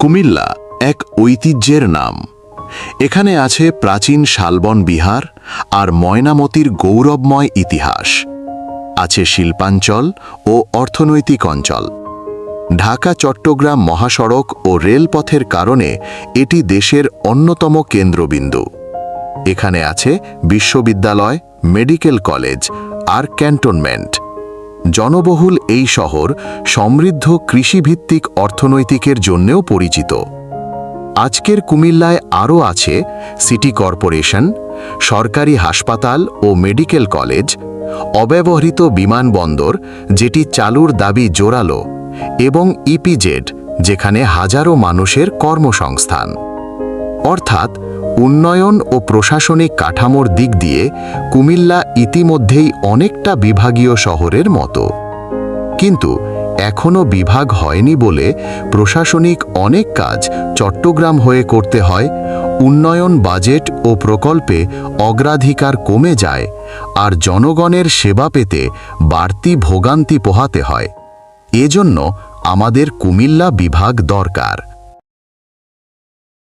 কুমিল্লা এক ঐতিহ্যের নাম। এখানে আছে প্রাচীন শালবন বিহার আর ময়নামতির গৌরবময় ইতিহাস। আছে শিল্পাঞ্চল ও অর্থনৈতিক অঞ্চল। ঢাকা, চট্টগ্রাম মহাসড়ক ও রেলপথের কারণে এটি দেশের অন্যতম কেন্দ্রবিন্দু। এখানে আছে বিশ্ববিদ্যালয়, মেডিকেল কলেজ আর ক্যান্টনমেন্ট। জনবহুল এই শহর সমৃদ্ধ কৃষিভিত্তিক অর্থনৈতিকের জন্যেও পরিচিত। আজকের কুমিল্লায় আরও আছে সিটি কর্পোরেশন, সরকারি হাসপাতাল ও মেডিকেল কলেজ, অব্যবহৃত বিমানবন্দর যেটি চালুর দাবি জোরালো, এবং ইপিজেড যেখানে হাজারো মানুষের কর্মসংস্থান। অর্থাৎ উন্নয়ন ও প্রশাসনিক কাঠামোর দিক দিয়ে কুমিল্লা ইতিমধ্যেই অনেকটা বিভাগীয় শহরের মতো। কিন্তু এখনও বিভাগ হয়নি বলে প্রশাসনিক অনেক কাজ চট্টগ্রাম হয়ে করতে হয়, উন্নয়ন বাজেট ও প্রকল্পে অগ্রাধিকার কমে যায়, আর জনগণের সেবা পেতে বাড়তি ভোগান্তি পোহাতে হয়। এজন্য আমাদের কুমিল্লা বিভাগ দরকার।